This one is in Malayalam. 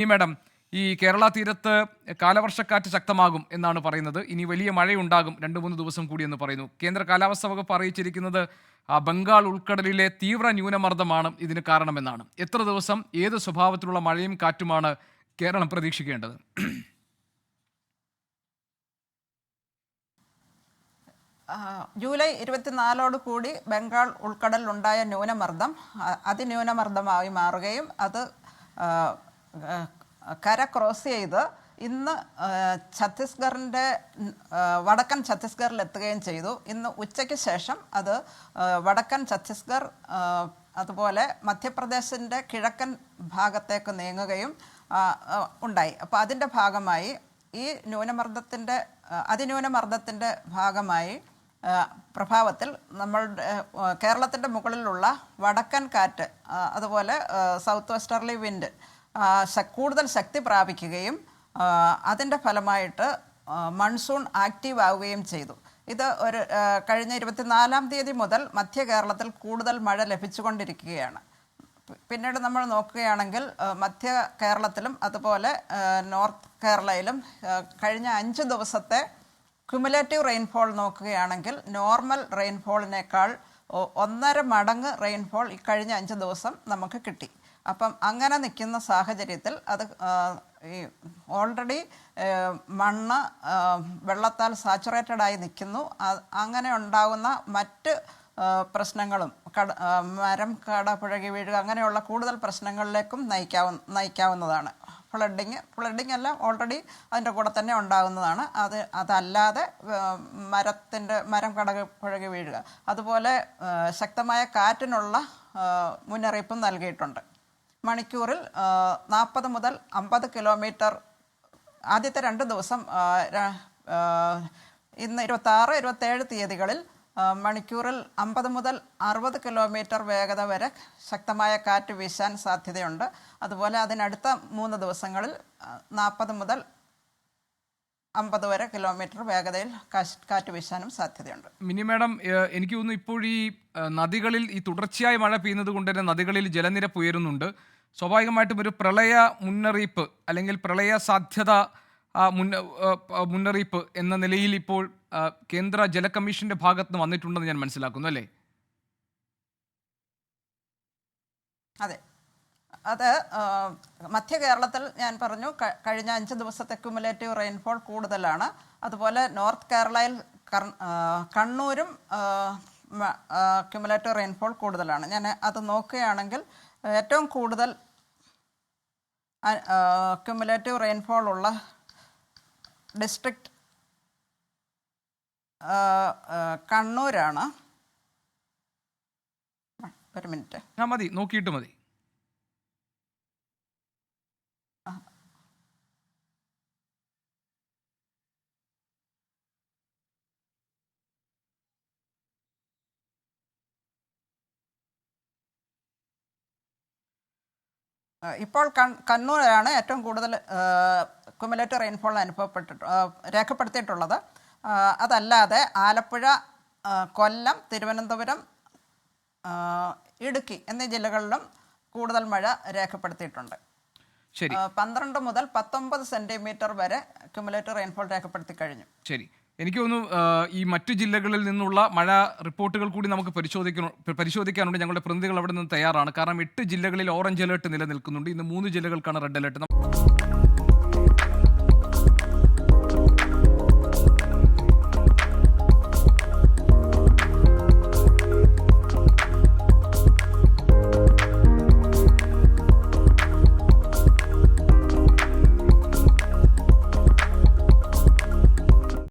ഈ മാഡം ഈ കേരള തീരത്ത് കാലവർഷക്കാറ്റ് ശക്തമാകും എന്നാണ് പറയുന്നത്. ഇനി വലിയ മഴയുണ്ടാകും രണ്ട് മൂന്ന് ദിവസം കൂടി എന്ന് പറയുന്നു. കേന്ദ്ര കാലാവസ്ഥാ വകുപ്പ് അറിയിച്ചിരിക്കുന്നത് ബംഗാൾ ഉൾക്കടലിലെ തീവ്ര ന്യൂനമർദ്ദമാണ് ഇതിന് കാരണമെന്നാണ്. എത്ര ദിവസം ഏത് സ്വഭാവത്തിലുള്ള മഴയും കാറ്റുമാണ് കേരളം പ്രതീക്ഷിക്കേണ്ടത്? ജൂലൈ ഇരുപത്തിനാലോട് കൂടി ബംഗാൾ ഉൾക്കടലിലുണ്ടായ ന്യൂനമർദ്ദം അതിന്യൂനമർദ്ദമായി മാറുകയും അത് കര ക്രോസ് ചെയ്ത് ഇന്ന് ഛത്തീസ്ഗറിന്റെ വടക്കൻ ഛത്തീസ്ഗറിൽ എത്തുകയും ചെയ്തു. ഇന്ന് ഉച്ചയ്ക്ക് ശേഷം അത് വടക്കൻ ഛത്തീസ്ഗർ അതുപോലെ മധ്യപ്രദേശിന്റെ കിഴക്കൻ ഭാഗത്തേക്ക് നീങ്ങുകയും ഉണ്ടായി. അപ്പോൾ അതിന്റെ ഭാഗമായി ഈ ന്യൂനമർദ്ദത്തിന്റെ അതിന്യൂനമർദ്ദത്തിന്റെ ഭാഗമായി പ്രഭാവത്തിൽ നമ്മളുടെ കേരളത്തിന്റെ മുകളിലുള്ള വടക്കൻ കാറ്റ് അതുപോലെ സൗത്ത് വെസ്റ്റർലി വിൻഡ് കൂടുതൽ ശക്തി പ്രാപിക്കുകയും അതിന്റെ ഫലമായിട്ട് മൺസൂൺ ആക്റ്റീവ് ആവുകയും ചെയ്തു. ഇത് ഒരു കഴിഞ്ഞ ഇരുപത്തിനാലാം തീയതി മുതൽ മധ്യ കേരളത്തിൽ കൂടുതൽ മഴ ലഭിച്ചുകൊണ്ടിരിക്കുകയാണ്. പിന്നീട് നമ്മൾ നോക്കുകയാണെങ്കിൽ മധ്യ കേരളത്തിലും അതുപോലെ നോർത്ത് കേരളയിലും കഴിഞ്ഞ അഞ്ച് ദിവസത്തെ ക്യുമുലേറ്റീവ് റെയിൻഫോൾ നോക്കുകയാണെങ്കിൽ നോർമൽ റെയിൻഫോളിനേക്കാൾ ഒന്നര മടങ്ങ് റെയിൻഫോൾ കഴിഞ്ഞ അഞ്ച് ദിവസം നമുക്ക് കിട്ടി. അപ്പം അങ്ങനെ നിൽക്കുന്ന സാഹചര്യത്തിൽ അത് ഈ ഓൾറെഡി മണ്ണ് വെള്ളത്താൽ സാച്ചുറേറ്റഡ് ആയി നിൽക്കുന്നു. അങ്ങനെ ഉണ്ടാകുന്ന മറ്റ് പ്രശ്നങ്ങളും കട മരം കട പുഴകി വീഴുക അങ്ങനെയുള്ള കൂടുതൽ പ്രശ്നങ്ങളിലേക്കും നയിക്കാവ നയിക്കാവുന്നതാണ്. ഫ്ലഡിങ് ഫ്ലഡിങ് എല്ലാം ഓൾറെഡി അതിന്റെ കൂടെ തന്നെ ഉണ്ടാകുന്നതാണ്. അത് അതല്ലാതെ മരത്തിന്റെ മരം കട പുഴകി വീഴുക. അതുപോലെ ശക്തമായ കാറ്റിനുള്ള മുന്നറിയിപ്പും നൽകിയിട്ടുണ്ട്. മണിക്കൂറിൽ നാൽപ്പത് മുതൽ അമ്പത് കിലോമീറ്റർ ആദ്യത്തെ രണ്ട് ദിവസം ഇന്ന് ഇരുപത്താറ് ഇരുപത്തേഴ് തീയതികളിൽ മണിക്കൂറിൽ അമ്പത് മുതൽ അറുപത് കിലോമീറ്റർ വേഗത വരെ ശക്തമായ കാറ്റ് വീശാൻ സാധ്യതയുണ്ട്. അതുപോലെ അതിനടുത്ത മൂന്ന് ദിവസങ്ങളിൽ നാൽപ്പത് മുതൽ അമ്പത് വരെ കിലോമീറ്റർ വേഗതയിൽ കാറ്റ് വീശാനും സാധ്യതയുണ്ട്. മിനി മാഡം എനിക്ക് തോന്നുന്നു ഇപ്പോൾ ഈ നദികളിൽ ഈ തുടർച്ചയായി മഴ പെയ്യുന്നത് കൊണ്ട് തന്നെ നദികളിൽ ജലനിരപ്പ് ഉയരുന്നുണ്ട്. സ്വാഭാവികമായിട്ടും ഒരു പ്രളയ മുന്നറിയിപ്പ് അല്ലെങ്കിൽ പ്രളയ സാധ്യത മുന്ന മുന്നറിയിപ്പ് എന്ന നിലയിൽ ഇപ്പോൾ കേന്ദ്ര ജല കമ്മീഷന്റെ ഭാഗത്ത് നിന്ന് വന്നിട്ടുണ്ടെന്ന് ഞാൻ മനസ്സിലാക്കുന്നു അല്ലേ? അതെ. അത് മധ്യ കേരളത്തിൽ ഞാൻ പറഞ്ഞു കഴിഞ്ഞ അഞ്ച് ദിവസത്തെ ക്യുമുലേറ്റീവ് റെയിൻഫോൾ കൂടുതലാണ്. അതുപോലെ നോർത്ത് കേരളയിൽ കണ്ണൂരും ക്യുമുലേറ്റീവ് റെയിൻഫോൾ കൂടുതലാണ്. ഞാൻ അത് നോക്കുകയാണെങ്കിൽ ഏറ്റവും കൂടുതൽ ക്യുമുലേറ്റീവ് റെയിൻഫോൾ ഉള്ള ഡിസ്ട്രിക്റ്റ് കണ്ണൂരാണ്. ഒരു മിനിറ്റ് മതി. നോക്കിയിട്ട് മതി. ഇപ്പോൾ കണ്ണൂരാണ് ഏറ്റവും കൂടുതൽ കുമുലേറ്റീവ് റെയിൻഫോൾ അനുഭവപ്പെട്ടിട്ട് രേഖപ്പെടുത്തിയിട്ടുള്ളത്. അതല്ലാതെ ആലപ്പുഴ കൊല്ലം തിരുവനന്തപുരം ഇടുക്കി എന്നീ ജില്ലകളിലും കൂടുതൽ മഴ രേഖപ്പെടുത്തിയിട്ടുണ്ട്. ശരി. പന്ത്രണ്ട് മുതൽ പത്തൊമ്പത് സെന്റിമീറ്റർ വരെ കുമുലേറ്റീവ് റെയിൻഫോൾ രേഖപ്പെടുത്തി കഴിഞ്ഞു. ശരി. എനിക്ക് തോന്നുന്നു ഈ മറ്റു ജില്ലകളിൽ നിന്നുള്ള മഴ റിപ്പോർട്ടുകൾ കൂടി നമുക്ക് പരിശോധിക്കണം പരിശോധിക്കാനുണ്ട്. ഞങ്ങളുടെ പ്രതിനിധികൾ അവിടെ നിന്ന് തയ്യാറാണ്. കാരണം എട്ട് ജില്ലകളിൽ ഓറഞ്ച് അലേർട്ട് നിലനിൽക്കുന്നുണ്ട്. ഇന്ന് മൂന്ന് ജില്ലകൾക്കാണ് റെഡ് അലേർട്ട്